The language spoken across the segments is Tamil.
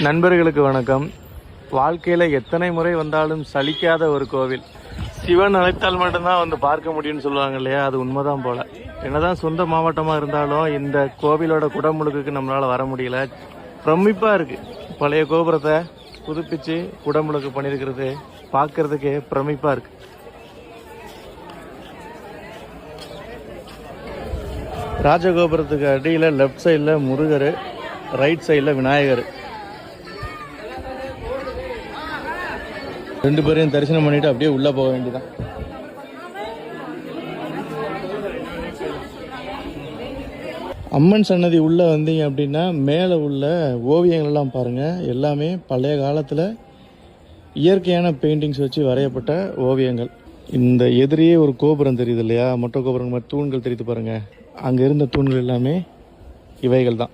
நண்பர்களுக்கு வணக்கம். வாழ்க்கையில் எத்தனை முறை வந்தாலும் சலிக்காத ஒரு கோவில். சிவன் அழைத்தால் மட்டும்தான் வந்து பார்க்க முடியும்னு சொல்லுவாங்க இல்லையா? அது உண்மைதான் போல. என்னதான் சொந்த மாவட்டமாக இருந்தாலும் இந்த கோவிலோட குடமுழுக்குக்கு நம்மளால வர முடியல. பிரமிப்பாக இருக்குது பழைய கோபுரத்தை புதுப்பிச்சு குடமுழுக்கு பண்ணியிருக்கிறது பார்க்கறதுக்கு பிரமிப்பாக இருக்குது ராஜகோபுரத்துக்கு அடியில் லெஃப்ட் சைடில் முருகர் ரைட் சைடில் விநாயகர். ரெண்டு பேரையும் தரிசனம் பண்ணிட்டு அப்படியே உள்ளே போக வேண்டியதான் அம்மன் சன்னதி உள்ளே வந்தீங்க அப்படின்னா மேலே உள்ள ஓவியங்கள்லாம் பாருங்கள் எல்லாமே பழைய காலத்தில் இயற்கையான பெயிண்டிங்ஸ் வச்சு வரையப்பட்ட ஓவியங்கள். இந்த எதிரியே ஒரு கோபுரம் தெரியுது இல்லையா? மொட்டை கோபுரம் மாதிரி தூண்கள் தெரியுது பாருங்கள் அங்கே இருந்த தூண்கள் எல்லாமே இவைகள் தான்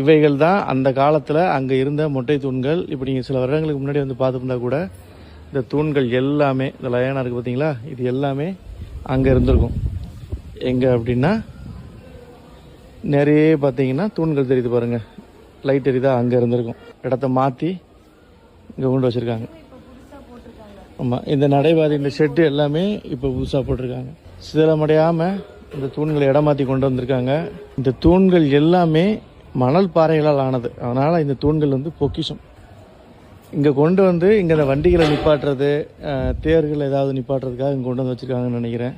இவைகள் தான் அந்த காலத்தில் அங்கே இருந்த மொட்டை தூண்கள். இப்போ நீங்கள் சில வருடங்களுக்கு முன்னாடி வந்து பார்த்துருந்தா கூட இந்த தூண்கள் எல்லாமே இந்த லயானா இருக்குது பார்த்தீங்களா இது எல்லாமே அங்கே இருந்திருக்கும். எங்கே அப்படின்னா நிறைய பார்த்தீங்கன்னா தூண்கள் தெரியுது பாருங்கள் லைட் தெரியுதா? அங்கே இருந்திருக்கும். இடத்த மாற்றி இங்கே கொண்டு வச்சுருக்காங்க. ஆமாம் இந்த நடைபாதை இந்த ஷெட்டு எல்லாமே இப்போ புதுசாக போட்டிருக்காங்க. சிதிலமடையாமல் இந்த தூண்களை இடம் மாற்றி கொண்டு வந்திருக்காங்க. இந்த தூண்கள் எல்லாமே மணல் பாறைகளால் ஆனது. அதனால் இந்த தூண்கள் வந்து பொக்கிஷம். இங்கே கொண்டு வந்து இங்கே இந்த வண்டிகளை நிப்பாட்டுறது தேர்கள் ஏதாவது நிப்பாட்டுறதுக்காக இங்கே கொண்டு வந்து வச்சுருக்காங்கன்னு நினைக்கிறேன்.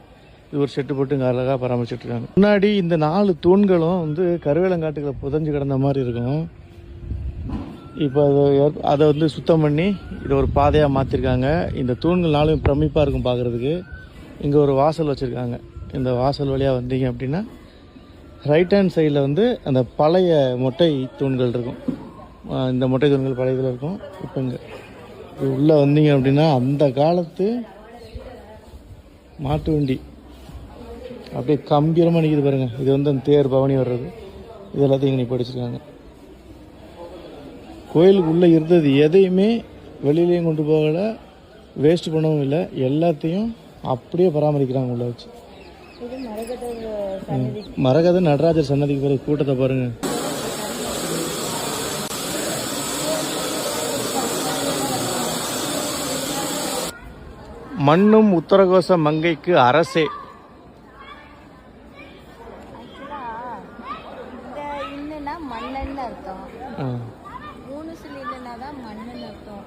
இது ஒரு செட்டு போட்டு இங்கே அழகாக பராமரிச்சிட்ருக்காங்க முன்னாடி இந்த நாலு தூண்களும் வந்து கருவேலங்காட்டுகளை புதஞ்சு கிடந்த மாதிரி இருக்கும். இப்போ அதை ஏற்- அதை வந்து சுத்தம் பண்ணி இதை ஒரு பாதையாக மாற்றிருக்காங்க இந்த தூண்கள் நாளும் பிரமிப்பாக இருக்கும் பார்க்குறதுக்கு இங்கே ஒரு வாசல் வச்சுருக்காங்க. இந்த வாசல் வழியாக வந்தீங்க அப்படின்னா ரைட் ஹேண்ட் சைடில் வந்து அந்த பழைய மொட்டை தூண்கள் இருக்கும். இந்த மொட்டை தூண்கள் பழைய இதில் இருக்கும். இப்போ இங்கே. உள்ளே வந்தீங்க அப்படின்னா அந்த காலத்து மாட்டு வண்டி. அப்படியே கம்பீரமாக நிற்கிது பாருங்கள் இது வந்து அந்த தேர் பவனி வர்றது. இது எல்லாத்தையும் இங்கே படிச்சிருக்காங்க கோயிலுக்கு உள்ளே இருந்தது எதையுமே வெளியிலையும் கொண்டு போகலை வேஸ்ட் பண்ணவும் இல்லை. எல்லாத்தையும் அப்படியே பராமரிக்கிறாங்க உள்ளே வச்சு. மரகத நடராஜர் சன்னதிக்கு பிறகு கூட்டத்தை பாருங்க. மண்ணும் உத்தரகோச மங்கைக்கு அரசே. மண்ணன்னு அர்த்தம். மூணு தான் மண்ணுன்னு அர்த்தம்.